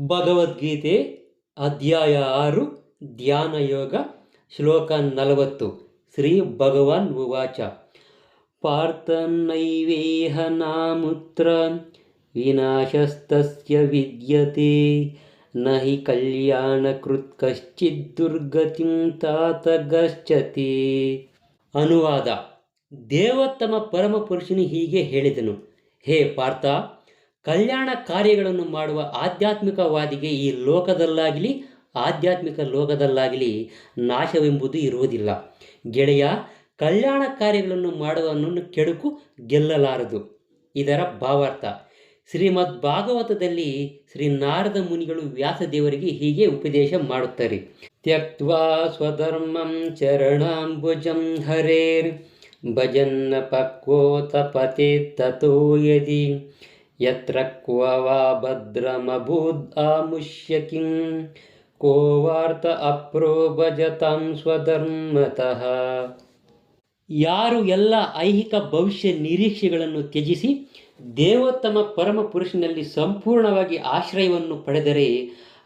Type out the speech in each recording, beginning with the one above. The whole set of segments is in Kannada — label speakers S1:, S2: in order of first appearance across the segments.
S1: ಭಗವದ್ಗೀತೆ ಅಧ್ಯಾಯ ಆರು, ಧ್ಯಾನ ಯೋಗ, ಶ್ಲೋಕ ನಲವತ್ತು, ಶ್ರೀ ಭಗವಾನ್ ಉವಾಚ. ಪಾರ್ಥನೈವೇಹ ನಾಮುತ್ರ ವಿನಾಶಸ್ತಸ್ಯ ವಿದ್ಯತೆ ನ ಹಿ ಕಲ್ಯಾಣಕೃತ್ ಕಶ್ಚಿತ್ ದುರ್ಗತಿಂ ತಾತ ಗಚ್ಚತಿ ಅನುವಾದ. ದೇವೋತ್ತಮ ಪರಮಪುರುಷನು ಹೀಗೆ ಹೇಳಿದನು, ಹೇ ಪಾರ್ಥ ಕಲ್ಯಾಣ ಕಾರ್ಯಗಳನ್ನು ಮಾಡುವ ಆಧ್ಯಾತ್ಮಿಕವಾದಿಗೆ ಈ ಲೋಕದಲ್ಲಾಗಲಿ, ಆಧ್ಯಾತ್ಮಿಕ ಲೋಕದಲ್ಲಾಗಲಿ ನಾಶವೆಂಬುದು ಇರುವುದಿಲ್ಲ. ಗೆಳೆಯ, ಕಲ್ಯಾಣ ಕಾರ್ಯಗಳನ್ನು ಮಾಡುವನನ್ನು ಕೆಡುಕು ಗೆಲ್ಲಲಾರದು. ಇದರ ಭಾವಾರ್ಥ, ಶ್ರೀಮದ್ ಭಾಗವತದಲ್ಲಿ ಶ್ರೀ ನಾರದ ಮುನಿಗಳು ವ್ಯಾಸದೇವರಿಗೆ ಹೀಗೆ ಉಪದೇಶ ಮಾಡುತ್ತಾರೆ. ತ್ಯಕ್ವಾ ಸ್ವಧರ್ಮಂ ಚರಣಾಂಬುಜಂ ಹರೇರ್ ಭಜನ್ನ ಪಕ್ವೋತ ಪತೆ ತಥೋ ಯದಿ. ಯತ್ರ ಕ್ವ ವಾ ಭದ್ರಮಭೂದ್ ಆಮುಷ್ಯ ಕಿಂ ಕೋ ವಾರ್ತ ಅಪ್ರೋ ಭಜತಾಂ ಸ್ವಧರ್ಮತಃ ಯಾರು ಎಲ್ಲ ಐಹಿಕ ಭವಿಷ್ಯ ನಿರೀಕ್ಷೆಗಳನ್ನು ತ್ಯಜಿಸಿ, ದೇವೋತ್ತಮ ಪರಮ ಪುರುಷನಲ್ಲಿ ಸಂಪೂರ್ಣವಾಗಿ ಆಶ್ರಯವನ್ನು ಪಡೆದರೆ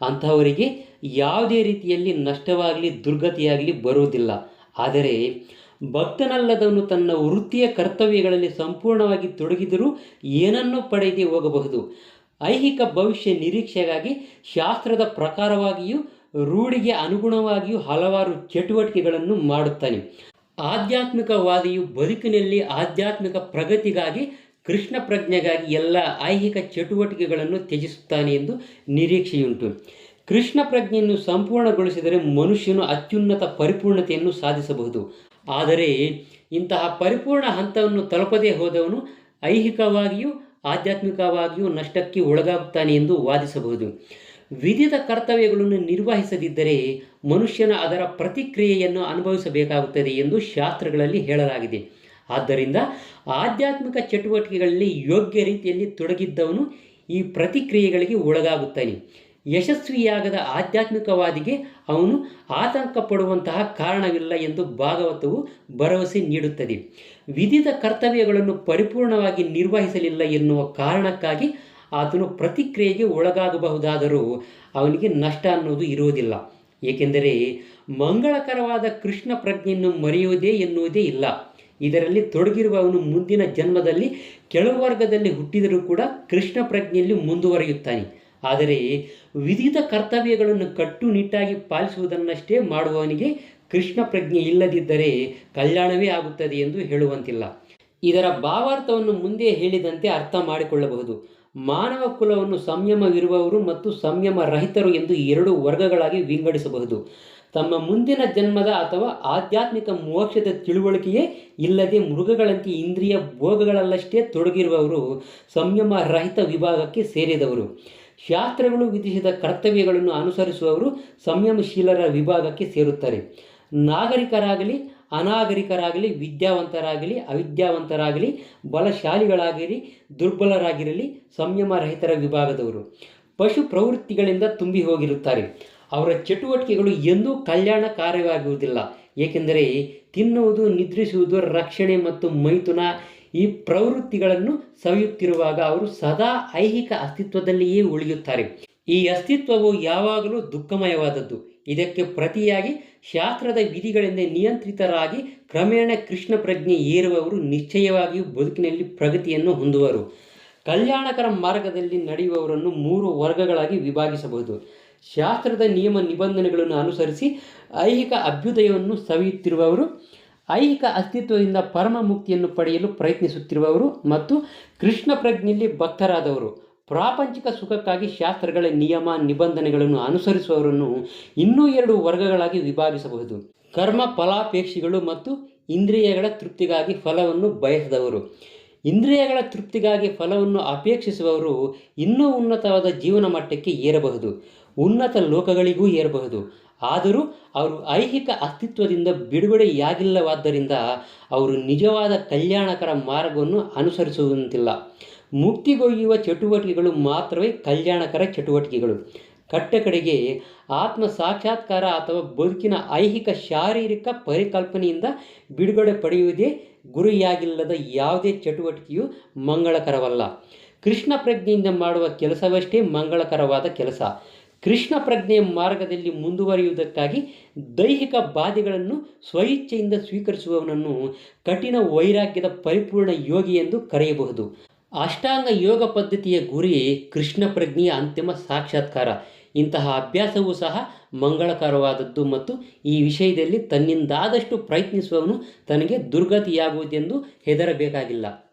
S1: ಅಂತಹವರಿಗೆ ಯಾವುದೇ ರೀತಿಯಲ್ಲಿ ನಷ್ಟವಾಗಲಿ ದುರ್ಗತಿಯಾಗಲಿ ಬರುವುದಿಲ್ಲ. ಆದರೆ ಭಕ್ತನಲ್ಲದವನು ತನ್ನ ವೃತ್ತಿಯ ಕರ್ತವ್ಯಗಳಲ್ಲಿ ಸಂಪೂರ್ಣವಾಗಿ ತೊಡಗಿದರೂ ಏನನ್ನೂ ಪಡೆಯದೆ ಹೋಗಬಹುದು. ಐಹಿಕ ಭವಿಷ್ಯ ನಿರೀಕ್ಷೆಗಾಗಿ, ಶಾಸ್ತ್ರದ ಪ್ರಕಾರವಾಗಿಯೂ ರೂಢಿಗೆ ಅನುಗುಣವಾಗಿಯೂ ಹಲವಾರು ಚಟುವಟಿಕೆಗಳನ್ನು ಮಾಡುತ್ತಾನೆ. ಆಧ್ಯಾತ್ಮಿಕವಾದಿಯು ಬದುಕಿನಲ್ಲಿ ಆಧ್ಯಾತ್ಮಿಕ ಪ್ರಗತಿಗಾಗಿ, ಕೃಷ್ಣ ಪ್ರಜ್ಞೆಗಾಗಿ ಎಲ್ಲ ಐಹಿಕ ಚಟುವಟಿಕೆಗಳನ್ನು ತ್ಯಜಿಸುತ್ತಾನೆ ಎಂದು ನಿರೀಕ್ಷೆಯುಂಟು. ಕೃಷ್ಣ ಪ್ರಜ್ಞೆಯನ್ನು ಸಂಪೂರ್ಣಗೊಳಿಸಿದರೆ ಮನುಷ್ಯನು ಅತ್ಯುನ್ನತ ಪರಿಪೂರ್ಣತೆಯನ್ನು ಸಾಧಿಸಬಹುದು. ಆದರೆ ಇಂತಹ ಪರಿಪೂರ್ಣ ಹಂತವನ್ನು ತಲುಪದೇ ಹೋದವನು ಐಹಿಕವಾಗಿಯೂ ಆಧ್ಯಾತ್ಮಿಕವಾಗಿಯೂ ನಷ್ಟಕ್ಕೆ ಒಳಗಾಗುತ್ತಾನೆ ಎಂದು ವಾದಿಸಬಹುದು. ವಿಧಿತ ಕರ್ತವ್ಯಗಳನ್ನು ನಿರ್ವಹಿಸದಿದ್ದರೆ ಮನುಷ್ಯನ ಅದರ ಪ್ರತಿಕ್ರಿಯೆಯನ್ನು ಅನುಭವಿಸಬೇಕಾಗುತ್ತದೆ ಎಂದು ಶಾಸ್ತ್ರಗಳಲ್ಲಿ ಹೇಳಲಾಗಿದೆ. ಆದ್ದರಿಂದ ಆಧ್ಯಾತ್ಮಿಕ ಚಟುವಟಿಕೆಗಳಲ್ಲಿ ಯೋಗ್ಯ ರೀತಿಯಲ್ಲಿ ತೊಡಗಿದ್ದವನು ಈ ಪ್ರತಿಕ್ರಿಯೆಗಳಿಗೆ ಒಳಗಾಗುತ್ತಾನೆ. ಯಶಸ್ವಿಯಾಗದ ಆಧ್ಯಾತ್ಮಿಕವಾದಿಗೆ ಅವನು ಆತಂಕ ಪಡುವಂತಹ ಕಾರಣವಿಲ್ಲ ಎಂದು ಭಾಗವತವು ಭರವಸೆ ನೀಡುತ್ತದೆ. ವಿಧಿತ ಕರ್ತವ್ಯಗಳನ್ನು ಪರಿಪೂರ್ಣವಾಗಿ ನಿರ್ವಹಿಸಲಿಲ್ಲ ಎನ್ನುವ ಕಾರಣಕ್ಕಾಗಿ ಆತನು ಪ್ರತಿಕ್ರಿಯೆಗೆ ಒಳಗಾಗಬಹುದಾದರೂ ಅವನಿಗೆ ನಷ್ಟ ಅನ್ನೋದು ಇರುವುದಿಲ್ಲ. ಏಕೆಂದರೆ ಮಂಗಳಕರವಾದ ಕೃಷ್ಣ ಪ್ರಜ್ಞೆಯನ್ನು ಮರೆಯುವುದೇ ಎನ್ನುವುದೇ ಇಲ್ಲ. ಇದರಲ್ಲಿ ತೊಡಗಿರುವವನು ಮುಂದಿನ ಜನ್ಮದಲ್ಲಿ ಕೆಳವರ್ಗದಲ್ಲಿ ಹುಟ್ಟಿದರೂ ಕೂಡ ಕೃಷ್ಣ ಪ್ರಜ್ಞೆಯಲ್ಲಿ ಮುಂದುವರಿಯುತ್ತಾನೆ. ಆದರೆ ವಿಧಿತ ಕರ್ತವ್ಯಗಳನ್ನು ಕಟ್ಟುನಿಟ್ಟಾಗಿ ಪಾಲಿಸುವುದನ್ನಷ್ಟೇ ಮಾಡುವವನಿಗೆ ಕೃಷ್ಣ ಪ್ರಜ್ಞೆ ಇಲ್ಲದಿದ್ದರೆ ಕಲ್ಯಾಣವೇ ಆಗುತ್ತದೆ ಎಂದು ಹೇಳುವಂತಿಲ್ಲ. ಇದರ ಭಾವಾರ್ಥವನ್ನು ಮುಂದೆ ಹೇಳಿದಂತೆ ಅರ್ಥ ಮಾಡಿಕೊಳ್ಳಬಹುದು. ಮಾನವ ಕುಲವನ್ನು ಸಂಯಮವಿರುವವರು ಮತ್ತು ಸಂಯಮ ರಹಿತರು ಎಂದು ಎರಡು ವರ್ಗಗಳಾಗಿ ವಿಂಗಡಿಸಬಹುದು. ತಮ್ಮ ಮುಂದಿನ ಜನ್ಮದ ಅಥವಾ ಆಧ್ಯಾತ್ಮಿಕ ಮೋಕ್ಷದ ತಿಳುವಳಿಕೆಯೇ ಇಲ್ಲದೆ ಮೃಗಗಳಂತೆ ಇಂದ್ರಿಯ ಭೋಗಗಳಲ್ಲಷ್ಟೇ ತೊಡಗಿರುವವರು ಸಂಯಮ ರಹಿತ ವಿಭಾಗಕ್ಕೆ ಸೇರಿದವರು. ಶಾಸ್ತ್ರಗಳು ವಿಧಿಸಿದ ಕರ್ತವ್ಯಗಳನ್ನು ಅನುಸರಿಸುವವರು ಸಂಯಮಶೀಲರ ವಿಭಾಗಕ್ಕೆ ಸೇರುತ್ತಾರೆ. ನಾಗರಿಕರಾಗಲಿ, ಅನಾಗರಿಕರಾಗಲಿ, ವಿದ್ಯಾವಂತರಾಗಲಿ, ಅವಿದ್ಯಾವಂತರಾಗಲಿ ಬಲಶಾಲಿಗಳಾಗಿರಲಿ ದುರ್ಬಲರಾಗಿರಲಿ ಸಂಯಮ ರಹಿತರ ವಿಭಾಗದವರು. ಪಶು ಪ್ರವೃತ್ತಿಗಳಿಂದ ತುಂಬಿ ಹೋಗಿರುತ್ತಾರೆ. ಅವರ ಚಟುವಟಿಕೆಗಳು ಎಂದೂ ಕಲ್ಯಾಣಕಾರವಾಗುವುದಿಲ್ಲ ಏಕೆಂದರೆ ತಿನ್ನುವುದು, ನಿದ್ರಿಸುವುದು, ರಕ್ಷಣೆ ಮತ್ತು ಮೈಥುನ ಈ ಪ್ರವೃತ್ತಿಗಳನ್ನು ಸವಿಯುತ್ತಿರುವಾಗ ಅವರು ಸದಾ ಐಹಿಕ ಅಸ್ತಿತ್ವದಲ್ಲಿಯೇ ಉಳಿಯುತ್ತಾರೆ. ಈ ಅಸ್ತಿತ್ವವು ಯಾವಾಗಲೂ ದುಃಖಮಯವಾದದ್ದು. ಇದಕ್ಕೆ ಪ್ರತಿಯಾಗಿ ಶಾಸ್ತ್ರದ ವಿಧಿಗಳಿಂದ ನಿಯಂತ್ರಿತರಾಗಿ ಕ್ರಮೇಣ ಕೃಷ್ಣ ಪ್ರಜ್ಞೆ ಏರುವವರು ನಿಶ್ಚಯವಾಗಿಯೂ ಬದುಕಿನಲ್ಲಿ ಪ್ರಗತಿಯನ್ನು ಹೊಂದುವರು. ಕಲ್ಯಾಣಕರ ಮಾರ್ಗದಲ್ಲಿ ನಡೆಯುವವರನ್ನು ಮೂರು ವರ್ಗಗಳಾಗಿ ವಿಭಾಗಿಸಬಹುದು. ಶಾಸ್ತ್ರದ ನಿಯಮ ನಿಬಂಧನೆಗಳನ್ನು ಅನುಸರಿಸಿ ಐಹಿಕ ಅಭ್ಯುದಯವನ್ನು ಸವಿಯುತ್ತಿರುವವರು, ಐಹಿಕ ಅಸ್ತಿತ್ವದಿಂದ ಪರಮ ಮುಕ್ತಿಯನ್ನು ಪಡೆಯಲು ಪ್ರಯತ್ನಿಸುತ್ತಿರುವವರು ಮತ್ತು ಕೃಷ್ಣ ಪ್ರಜ್ಞೆಯಲ್ಲಿ ಭಕ್ತರಾದವರು. ಪ್ರಾಪಂಚಿಕ ಸುಖಕ್ಕಾಗಿ ಶಾಸ್ತ್ರಗಳ ನಿಯಮ ನಿಬಂಧನೆಗಳನ್ನು ಅನುಸರಿಸುವವರನ್ನು ಇನ್ನೂ ಎರಡು ವರ್ಗಗಳಾಗಿ ವಿಭಾಗಿಸಬಹುದು. ಕರ್ಮ ಫಲಾಪೇಕ್ಷಿಗಳು ಮತ್ತು ಇಂದ್ರಿಯಗಳ ತೃಪ್ತಿಗಾಗಿ ಫಲವನ್ನು ಬಯಸದವರು. ಇಂದ್ರಿಯಗಳ ತೃಪ್ತಿಗಾಗಿ ಫಲವನ್ನು ಅಪೇಕ್ಷಿಸುವವರು ಇನ್ನೂ ಉನ್ನತವಾದ ಜೀವನ ಮಟ್ಟಕ್ಕೆ ಏರಬಹುದು. ಉನ್ನತ ಲೋಕಗಳಿಗೂ ಏರಬಹುದು. ಆದರೂ ಅವರು ಐಹಿಕ ಅಸ್ತಿತ್ವದಿಂದ ಬಿಡುಗಡೆಯಾಗಿಲ್ಲವಾದ್ದರಿಂದ ಅವರು ನಿಜವಾದ ಕಲ್ಯಾಣಕರ ಮಾರ್ಗವನ್ನು ಅನುಸರಿಸುವಂತಿಲ್ಲ. ಮುಕ್ತಿಗೊಯ್ಯುವ ಚಟುವಟಿಕೆಗಳು ಮಾತ್ರವೇ ಕಲ್ಯಾಣಕರ ಚಟುವಟಿಕೆಗಳು. ಕಟ್ಟ ಕಡೆಗೆ ಆತ್ಮ ಸಾಕ್ಷಾತ್ಕಾರ ಅಥವಾ ಬದುಕಿನ ಐಹಿಕ ಶಾರೀರಿಕ ಪರಿಕಲ್ಪನೆಯಿಂದ ಬಿಡುಗಡೆ ಪಡೆಯುವುದೇ ಗುರಿಯಾಗಿಲ್ಲದ ಯಾವುದೇ ಚಟುವಟಿಕೆಯು ಮಂಗಳಕರವಲ್ಲ. ಕೃಷ್ಣ ಪ್ರಜ್ಞೆಯಿಂದ ಮಾಡುವ ಕೆಲಸವಷ್ಟೇ ಮಂಗಳಕರವಾದ ಕೆಲಸ. ಕೃಷ್ಣ ಪ್ರಜ್ಞೆಯ ಮಾರ್ಗದಲ್ಲಿ ಮುಂದುವರಿಯುವುದಕ್ಕಾಗಿ ದೈಹಿಕ ಬಾಧೆಗಳನ್ನು ಸ್ವಇಚ್ಛೆಯಿಂದ ಸ್ವೀಕರಿಸುವವನನ್ನು ಕಠಿಣ ವೈರಾಗ್ಯದ ಪರಿಪೂರ್ಣ ಯೋಗಿ ಎಂದು ಕರೆಯಬಹುದು. ಅಷ್ಟಾಂಗ ಯೋಗ ಪದ್ಧತಿಯ ಗುರಿ ಕೃಷ್ಣ ಪ್ರಜ್ಞೆಯ ಅಂತಿಮ ಸಾಕ್ಷಾತ್ಕಾರ. ಇಂತಹ ಅಭ್ಯಾಸವೂ ಸಹ ಮಂಗಳಕರವಾದದ್ದು ಮತ್ತು ಈ ವಿಷಯದಲ್ಲಿ ತನ್ನಿಂದಾದಷ್ಟು ಪ್ರಯತ್ನಿಸುವವನು ತನಗೆ ದುರ್ಗತಿಯಾಗುವುದೆಂದು ಹೆದರಬೇಕಾಗಿಲ್ಲ.